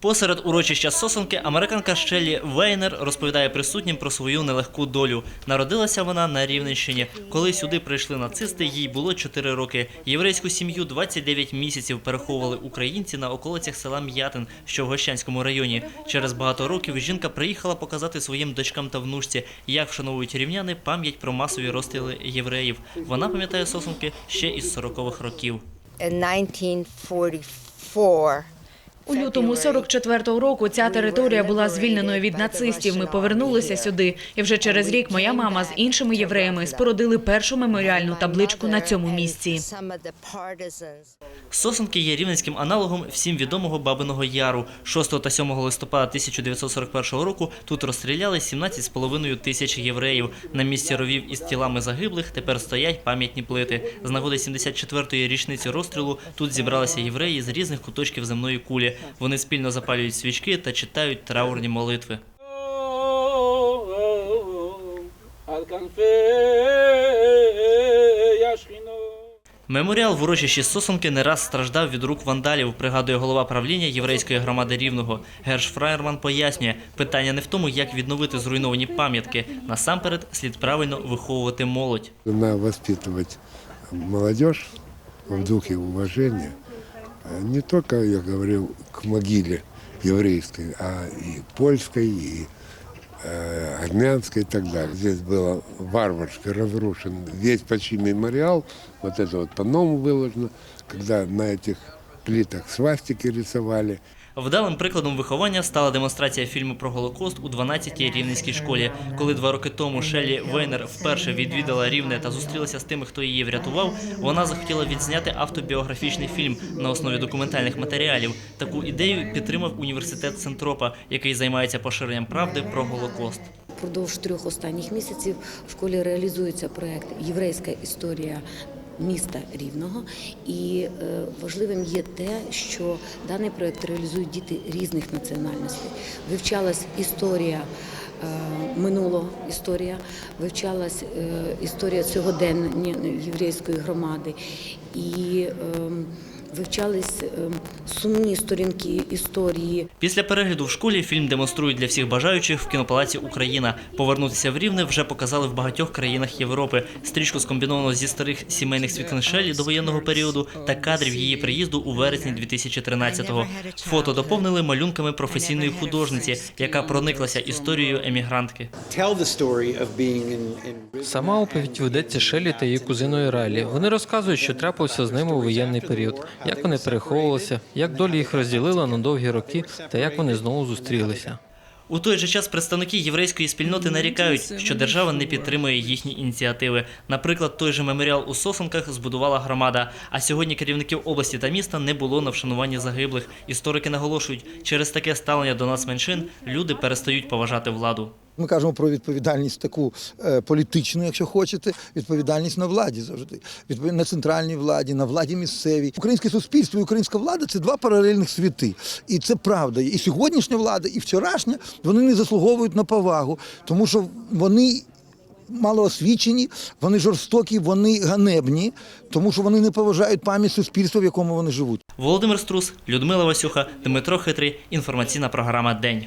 Посеред урочища сосонки американка Щеллі Вейнер розповідає присутнім про свою нелегку долю. Народилася вона на Рівненщині. Коли сюди прийшли нацисти, їй було 4 роки. Єврейську сім'ю 29 місяців переховували українці на околицях села М'ятин, що в Гощанському районі. Через багато років жінка приїхала показати своїм дочкам та внучці, як вшановують рівняни пам'ять про масові розстріли євреїв. Вона пам'ятає сосонки ще із 40-х років. In 1944, У лютому 44-го року ця територія була звільненою від нацистів. Ми повернулися сюди, і вже через рік моя мама з іншими євреями спорудили першу меморіальну табличку на цьому місці. Сосенки є рівненським аналогом всім відомого Бабиного Яру. 6 та 7 листопада 1941 року тут розстріляли 17,5 тисяч євреїв. На місці ровів із тілами загиблих тепер стоять пам'ятні плити. З нагоди 74-ї річниці розстрілу тут зібралися євреї з різних куточків земної кулі. Вони спільно запалюють свічки та читають траурні молитви. Меморіал в урочищі сосунки не раз страждав від рук вандалів. Пригадує голова правління єврейської громади рівного. Герш Фраєрман пояснює, питання не в тому, як відновити зруйновані пам'ятки. Насамперед слід правильно виховувати молодь. Треба воспитувати молодь в духі уваження. А Не только, я говорил, к могиле еврейской, а и польской, и э, армянской и так далее. Здесь было варварски разрушен весь почти мемориал. Вот это вот по-новому выложено, когда на этих плитах свастики рисовали. Вдалим прикладом виховання стала демонстрація фільму про Голокост у 12-й рівненській школі. Коли два роки тому Шеллі Вейнер вперше відвідала Рівне та зустрілася з тими, хто її врятував, вона захотіла відзняти автобіографічний фільм на основі документальних матеріалів. Таку ідею підтримав університет Центропа, який займається поширенням правди про Голокост. Впродовж трьох останніх місяців в школі реалізується проект Єврейська історія міста Рівного. І е, важливим є те, що даний проект реалізують діти різних національностей. Вивчалась історія. Минуло Минулого історія вивчалась е, історія сьогодення єврейської громади і ем, вивчались ем, сумні сторінки історії Після перегляду в школі фільм демонструють для всіх бажаючих в кінопалаці Україна. Повернутися в Рівне вже показали в багатьох країнах Європи. Стрічку скомбіновано зі старих сімейних світлин Шеллі до воєнного періоду та кадрів її приїзду у вересні 2013-го. Фото доповнили малюнками професійної художниці, яка прониклася історією емігрантки. Сама оповідь ведеться Шелі та її кузиною Райлі. Вони розказують, що трапилося з ними у воєнний період, як вони переховувалися, як доля їх розділила на довгі роки та як вони знову зустрілися. У той же час представники єврейської спільноти нарікають, що держава не підтримує їхні ініціативи. Наприклад, той же меморіал у Сосонках збудувала громада. А сьогодні керівників області та міста не було на вшануванні загиблих. Історики наголошують, через таке ставлення до нас меншин люди перестають поважати владу. Ми кажемо про відповідальність таку е, політичну, якщо хочете, відповідальність на владі завжди. На центральній владі, на владі місцевій. Українське суспільство і українська влада це два паралельних світи. І це правда. І сьогоднішня влада, і вчорашня вони не заслуговують на повагу, тому що вони. Малоосвічені, вони жорстокі, вони ганебні, тому що вони не поважають пам'ять суспільства, в якому вони живуть. Володимир Струс, Людмила Васюха, Дмитро Хитрий. Інформаційна програма День.